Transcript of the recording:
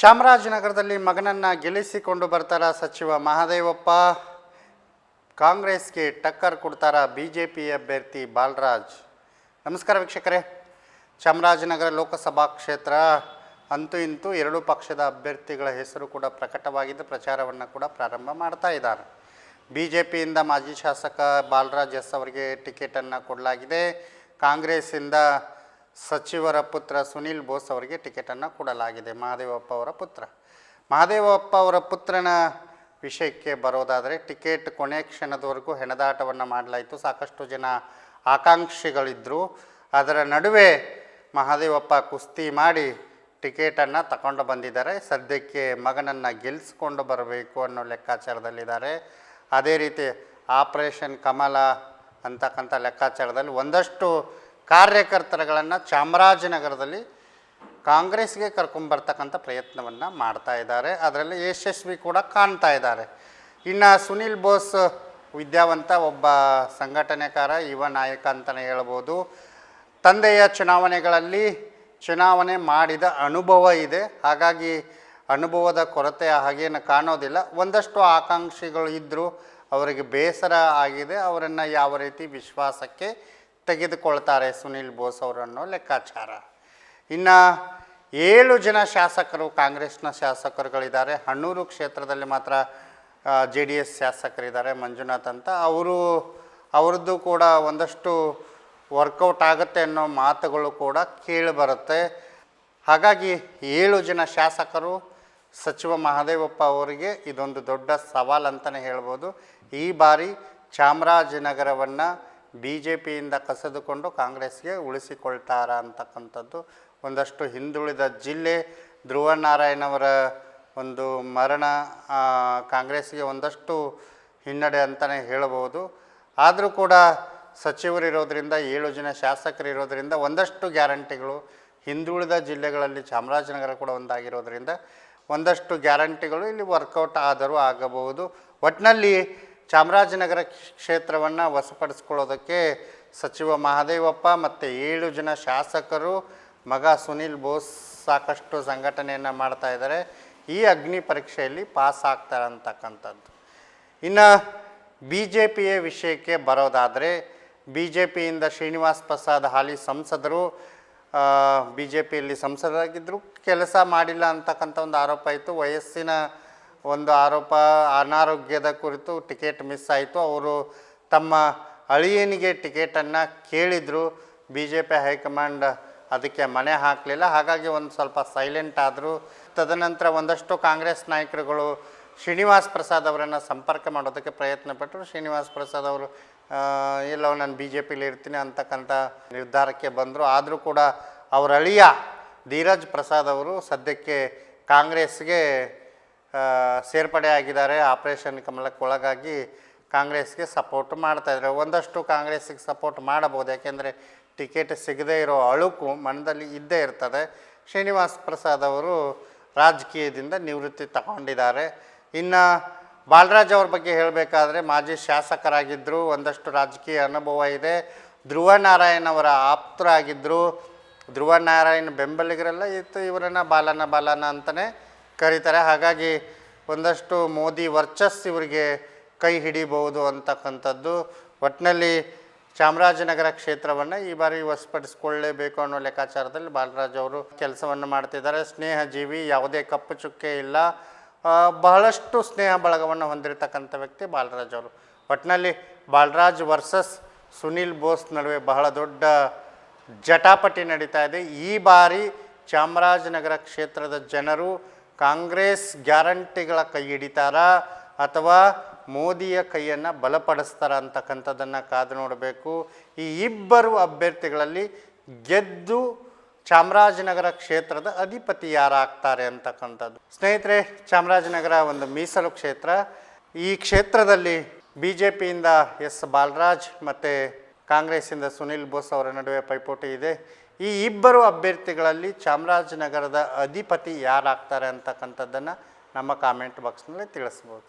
ಚಾಮರಾಜನಗರದಲ್ಲಿ ಮಗನನ್ನು ಗೆಲ್ಲಿಸಿಕೊಂಡು ಬರ್ತಾರ ಸಚಿವ ಮಹಾದೇವಪ್ಪ. ಕಾಂಗ್ರೆಸ್ಗೆ ಟಕ್ಕರ್ ಕೊಡ್ತಾರ ಬಿ ಜೆ ಪಿ ಅಭ್ಯರ್ಥಿ ಬಾಲರಾಜ್. ನಮಸ್ಕಾರ ವೀಕ್ಷಕರೇ. ಚಾಮರಾಜನಗರ ಲೋಕಸಭಾ ಕ್ಷೇತ್ರ ಅಂತೂ ಇಂತೂ ಎರಡೂ ಪಕ್ಷದ ಅಭ್ಯರ್ಥಿಗಳ ಹೆಸರು ಕೂಡ ಪ್ರಕಟವಾಗಿದ್ದು ಪ್ರಚಾರವನ್ನು ಕೂಡ ಪ್ರಾರಂಭ ಮಾಡ್ತಾ ಇದ್ದಾರೆ. ಬಿ ಜೆ ಪಿಯಿಂದ ಮಾಜಿ ಶಾಸಕ ಬಾಲರಾಜ್ ಎಸ್ ಅವರಿಗೆ ಟಿಕೆಟನ್ನು ಕೊಡಲಾಗಿದೆ. ಕಾಂಗ್ರೆಸ್ಸಿಂದ ಸಚಿವರ ಪುತ್ರ ಸುನೀಲ್ ಬೋಸ್ ಅವರಿಗೆ ಟಿಕೆಟನ್ನು ಕೊಡಲಾಗಿದೆ. ಮಹಾದೇವಪ್ಪ ಅವರ ಪುತ್ರ. ಮಹಾದೇವಪ್ಪ ಅವರ ಪುತ್ರನ ವಿಷಯಕ್ಕೆ ಬರೋದಾದರೆ ಟಿಕೆಟ್ ಕೊನೆ ಕ್ಷಣದವರೆಗೂ ಹೆಣದಾಟವನ್ನು ಮಾಡಲಾಯಿತು. ಸಾಕಷ್ಟು ಜನ ಆಕಾಂಕ್ಷಿಗಳಿದ್ದರು ಅದರ ನಡುವೆ ಮಹಾದೇವಪ್ಪ ಕುಸ್ತಿ ಮಾಡಿ ಟಿಕೆಟನ್ನು ತಗೊಂಡು ಬಂದಿದ್ದಾರೆ. ಸದ್ಯಕ್ಕೆ ಮಗನನ್ನು ಗೆಲ್ಲಿಸ್ಕೊಂಡು ಬರಬೇಕು ಅನ್ನೋ ಲೆಕ್ಕಾಚಾರದಲ್ಲಿದ್ದಾರೆ. ಅದೇ ರೀತಿ ಆಪರೇಷನ್ ಕಮಲ ಅಂತಕ್ಕಂಥ ಲೆಕ್ಕಾಚಾರದಲ್ಲಿ ಒಂದಷ್ಟು ಕಾರ್ಯಕರ್ತರುಗಳನ್ನು ಚಾಮರಾಜನಗರದಲ್ಲಿ ಕಾಂಗ್ರೆಸ್ಗೆ ಕರ್ಕೊಂಬರ್ತಕ್ಕಂಥ ಪ್ರಯತ್ನವನ್ನು ಮಾಡ್ತಾ ಇದ್ದಾರೆ. ಅದರಲ್ಲಿ ಯಶಸ್ವಿ ಕೂಡ ಕಾಣ್ತಾ ಇದ್ದಾರೆ. ಇನ್ನು ಸುನಿಲ್ ಬೋಸ್ ವಿದ್ಯಾವಂತ ಒಬ್ಬ ಸಂಘಟನೆಕಾರ, ಯುವ ನಾಯಕ ಅಂತಲೇ ಹೇಳ್ಬೋದು. ತಂದೆಯ ಚುನಾವಣೆಗಳಲ್ಲಿ ಚುನಾವಣೆ ಮಾಡಿದ ಅನುಭವ ಇದೆ. ಹಾಗಾಗಿ ಅನುಭವದ ಕೊರತೆ ಹಾಗೇನು ಕಾಣೋದಿಲ್ಲ. ಒಂದಷ್ಟು ಆಕಾಂಕ್ಷಿಗಳು ಇದ್ದರೂ ಅವರಿಗೆ ಬೇಸರ ಆಗಿದೆ. ಅವರನ್ನು ಯಾವ ರೀತಿ ವಿಶ್ವಾಸಕ್ಕೆ ತೆಗೆದುಕೊಳ್ತಾರೆ ಸುನಿಲ್ ಬೋಸ್ ಅವರನ್ನು ಲೆಕ್ಕಾಚಾರ. ಇನ್ನು ಏಳು ಜನ ಶಾಸಕರು ಕಾಂಗ್ರೆಸ್ನ ಶಾಸಕರುಗಳಿದ್ದಾರೆ. ಹಣ್ಣೂರು ಕ್ಷೇತ್ರದಲ್ಲಿ ಮಾತ್ರ ಜೆ ಡಿ ಎಸ್ ಶಾಸಕರಿದ್ದಾರೆ ಮಂಜುನಾಥ್ ಅಂತ. ಅವರು, ಅವ್ರದ್ದು ಕೂಡ ಒಂದಷ್ಟು ವರ್ಕೌಟ್ ಆಗುತ್ತೆ ಅನ್ನೋ ಮಾತುಗಳು ಕೂಡ ಕೇಳಿಬರುತ್ತೆ. ಹಾಗಾಗಿ ಏಳು ಜನ ಶಾಸಕರು, ಸಚಿವ ಮಹದೇವಪ್ಪ ಅವರಿಗೆ ಇದೊಂದು ದೊಡ್ಡ ಸವಾಲು ಅಂತಲೇ ಹೇಳ್ಬೋದು. ಈ ಬಾರಿ ಚಾಮರಾಜನಗರವನ್ನು ಬಿ ಜೆ ಪಿಯಿಂದ ಕಸಿದುಕೊಂಡು ಕಾಂಗ್ರೆಸ್ಗೆ ಉಳಿಸಿಕೊಳ್ತಾರ ಅಂತಕ್ಕಂಥದ್ದು ಒಂದಷ್ಟು ಹಿಂದುಳಿದ ಜಿಲ್ಲೆ ಧ್ರುವ ನಾರಾಯಣವರ ಒಂದು ಮರಣ ಕಾಂಗ್ರೆಸ್ಗೆ ಒಂದಷ್ಟು ಹಿನ್ನಡೆ ಅಂತಲೇ ಹೇಳಬಹುದು. ಆದರೂ ಕೂಡ ಸಚಿವರಿರೋದ್ರಿಂದ, ಏಳು ಜನ ಶಾಸಕರಿರೋದ್ರಿಂದ ಒಂದಷ್ಟು ಗ್ಯಾರಂಟಿಗಳು, ಹಿಂದುಳಿದ ಜಿಲ್ಲೆಗಳಲ್ಲಿ ಚಾಮರಾಜನಗರ ಕೂಡ ಒಂದಾಗಿರೋದರಿಂದ ಒಂದಷ್ಟು ಗ್ಯಾರಂಟಿಗಳು ಇಲ್ಲಿ ವರ್ಕೌಟ್ ಆದರೂ ಆಗಬಹುದು. ಒಟ್ಟಿನಲ್ಲಿ ಚಾಮರಾಜನಗರ ಕ್ಷೇತ್ರವನ್ನು ವಶಪಡಿಸ್ಕೊಳ್ಳೋದಕ್ಕೆ ಸಚಿವ ಮಹದೇವಪ್ಪ ಮತ್ತು ಏಳು ಜನ ಶಾಸಕರು ಮಗ ಸುನಿಲ್ ಬೋಸ್ ಸಾಕಷ್ಟು ಸಂಘಟನೆಯನ್ನು ಮಾಡ್ತಾ ಇದ್ದಾರೆ. ಈ ಅಗ್ನಿ ಪರೀಕ್ಷೆಯಲ್ಲಿ ಪಾಸ್ ಆಗ್ತಾರೆ ಅಂತಕ್ಕಂಥದ್ದು. ಇನ್ನು ಬಿ ಜೆ ಪಿಯ ವಿಷಯಕ್ಕೆ ಬರೋದಾದರೆ ಬಿ ಜೆ ಪಿಯಿಂದ ಶ್ರೀನಿವಾಸ್ ಪ್ರಸಾದ್ ಹಾಲಿ ಸಂಸದರು ಬಿ ಜೆ ಪಿಯಲ್ಲಿ ಸಂಸದರಾಗಿದ್ದರು ಕೆಲಸ ಮಾಡಿಲ್ಲ ಅಂತಕ್ಕಂಥ ಒಂದು ಆರೋಪ ಇತ್ತು. ವಯಸ್ಸಿನ ಒಂದು ಆರೋಪ ಅನಾರೋಗ್ಯದ ಕುರಿತು ಟಿಕೆಟ್ ಮಿಸ್ ಆಯಿತು. ಅವರು ತಮ್ಮ ಅಳಿಯನಿಗೆ ಟಿಕೆಟನ್ನು ಕೇಳಿದರು. ಬಿ ಜೆ ಪಿ ಹೈಕಮಾಂಡ್ ಅದಕ್ಕೆ ಮನೆ ಹಾಕಲಿಲ್ಲ. ಹಾಗಾಗಿ ಒಂದು ಸ್ವಲ್ಪ ಸೈಲೆಂಟ್ ಆದರು. ತದನಂತರ ಒಂದಷ್ಟು ಕಾಂಗ್ರೆಸ್ ನಾಯಕರುಗಳು ಶ್ರೀನಿವಾಸ್ ಪ್ರಸಾದ್ ಅವರನ್ನು ಸಂಪರ್ಕ ಮಾಡೋದಕ್ಕೆ ಪ್ರಯತ್ನ ಪಟ್ಟರು. ಶ್ರೀನಿವಾಸ್ ಪ್ರಸಾದ್ ಅವರು ಇಲ್ಲ ನಾನು ಬಿ ಜೆ ಪಿಲಿ ಇರ್ತೀನಿ ಅಂತಕ್ಕಂಥ ನಿರ್ಧಾರಕ್ಕೆ ಬಂದರು. ಆದರೂ ಕೂಡ ಅವರ ಅಳಿಯ ಧೀರಜ್ ಪ್ರಸಾದ್ ಅವರು ಸದ್ಯಕ್ಕೆ ಕಾಂಗ್ರೆಸ್ಗೆ ಸೇರ್ಪಡೆ ಆಗಿದ್ದಾರೆ. ಆಪರೇಷನ್ ಕಮಲಕ್ಕೆ ಒಳಗಾಗಿ ಕಾಂಗ್ರೆಸ್ಗೆ ಸಪೋರ್ಟ್ ಮಾಡ್ತಾ ಇದ್ದಾರೆ. ಒಂದಷ್ಟು ಕಾಂಗ್ರೆಸ್ಸಿಗೆ ಸಪೋರ್ಟ್ ಮಾಡಬಹುದು. ಯಾಕೆಂದರೆ ಟಿಕೆಟ್ ಸಿಗದೇ ಇರೋ ಅಳುಕು ಮನದಲ್ಲಿ ಇದ್ದೇ ಇರ್ತದೆ. ಶ್ರೀನಿವಾಸ್ ಪ್ರಸಾದ್ ಅವರು ರಾಜಕೀಯದಿಂದ ನಿವೃತ್ತಿ ತಗೊಂಡಿದ್ದಾರೆ. ಇನ್ನು ಬಾಲರಾಜ್ ಅವ್ರ ಬಗ್ಗೆ ಹೇಳಬೇಕಾದ್ರೆ ಮಾಜಿ ಶಾಸಕರಾಗಿದ್ದರು ಒಂದಷ್ಟು ರಾಜಕೀಯ ಅನುಭವ ಇದೆ. ಧ್ರುವ ನಾರಾಯಣ್ ಅವರ ಆಪ್ತರಾಗಿದ್ದರು ಧ್ರುವ ನಾರಾಯಣ್ ಬೆಂಬಲಿಗರೆಲ್ಲ, ಇತ್ತು ಇವರನ್ನು, ಬಾಲನ ಬಾಲನ ಅಂತಲೇ ಕರೀತಾರೆ. ಹಾಗಾಗಿ ಒಂದಷ್ಟು ಮೋದಿ ವರ್ಚಸ್ ಇವರಿಗೆ ಕೈ ಹಿಡಿಬಹುದು ಅಂತಕ್ಕಂಥದ್ದು. ಒಟ್ಟಿನಲ್ಲಿ ಚಾಮರಾಜನಗರ ಕ್ಷೇತ್ರವನ್ನು ಈ ಬಾರಿ ವಶಪಡಿಸ್ಕೊಳ್ಳೇಬೇಕು ಅನ್ನೋ ಲೆಕ್ಕಾಚಾರದಲ್ಲಿ ಬಾಲರಾಜ್ ಅವರು ಕೆಲಸವನ್ನು ಮಾಡ್ತಿದ್ದಾರೆ. ಸ್ನೇಹಜೀವಿ, ಯಾವುದೇ ಕಪ್ಪು ಚುಕ್ಕೆ ಇಲ್ಲ. ಬಹಳಷ್ಟು ಸ್ನೇಹ ಬಳಗವನ್ನು ಹೊಂದಿರತಕ್ಕಂಥ ವ್ಯಕ್ತಿ ಬಾಲರಾಜ್ ಅವರು. ಒಟ್ಟಿನಲ್ಲಿ ಬಾಲರಾಜ್ ವರ್ಸಸ್ ಸುನಿಲ್ ಬೋಸ್ ನಡುವೆ ಬಹಳ ದೊಡ್ಡ ಜಟಾಪಟಿ ನಡೀತಾ ಇದೆ. ಈ ಬಾರಿ ಚಾಮರಾಜನಗರ ಕ್ಷೇತ್ರದ ಜನರು ಕಾಂಗ್ರೆಸ್ ಗ್ಯಾರಂಟಿಗಳ ಕೈ ಹಿಡಿತಾರ ಅಥವಾ ಮೋದಿಯ ಕೈಯನ್ನು ಬಲಪಡಿಸ್ತಾರ ಅಂತಕ್ಕಂಥದ್ದನ್ನು ಕಾದು ನೋಡಬೇಕು. ಈ ಇಬ್ಬರು ಅಭ್ಯರ್ಥಿಗಳಲ್ಲಿ ಗೆದ್ದು ಚಾಮರಾಜನಗರ ಕ್ಷೇತ್ರದ ಅಧಿಪತಿ ಯಾರಾಗ್ತಾರೆ ಅಂತಕ್ಕಂಥದ್ದು. ಸ್ನೇಹಿತರೆ, ಚಾಮರಾಜನಗರ ಒಂದು ಮೀಸಲು ಕ್ಷೇತ್ರ. ಈ ಕ್ಷೇತ್ರದಲ್ಲಿ ಬಿ ಜೆ ಪಿಯಿಂದ ಎಸ್. ಬಾಲರಾಜ್ ಮತ್ತು ಕಾಂಗ್ರೆಸ್ಸಿಂದ ಸುನಿಲ್ ಬೋಸ್ ಅವರ ನಡುವೆ ಪೈಪೋಟಿ ಇದೆ. ಈ ಇಬ್ಬರು ಅಭ್ಯರ್ಥಿಗಳಲ್ಲಿ ಚಾಮರಾಜನಗರದ ಅಧಿಪತಿ ಯಾರಾಗ್ತಾರೆ ಅಂತಕ್ಕಂಥದ್ದನ್ನು ನಮ್ಮ ಕಾಮೆಂಟ್ ಬಾಕ್ಸ್ನಲ್ಲಿ ತಿಳಿಸ್ಬೋದು.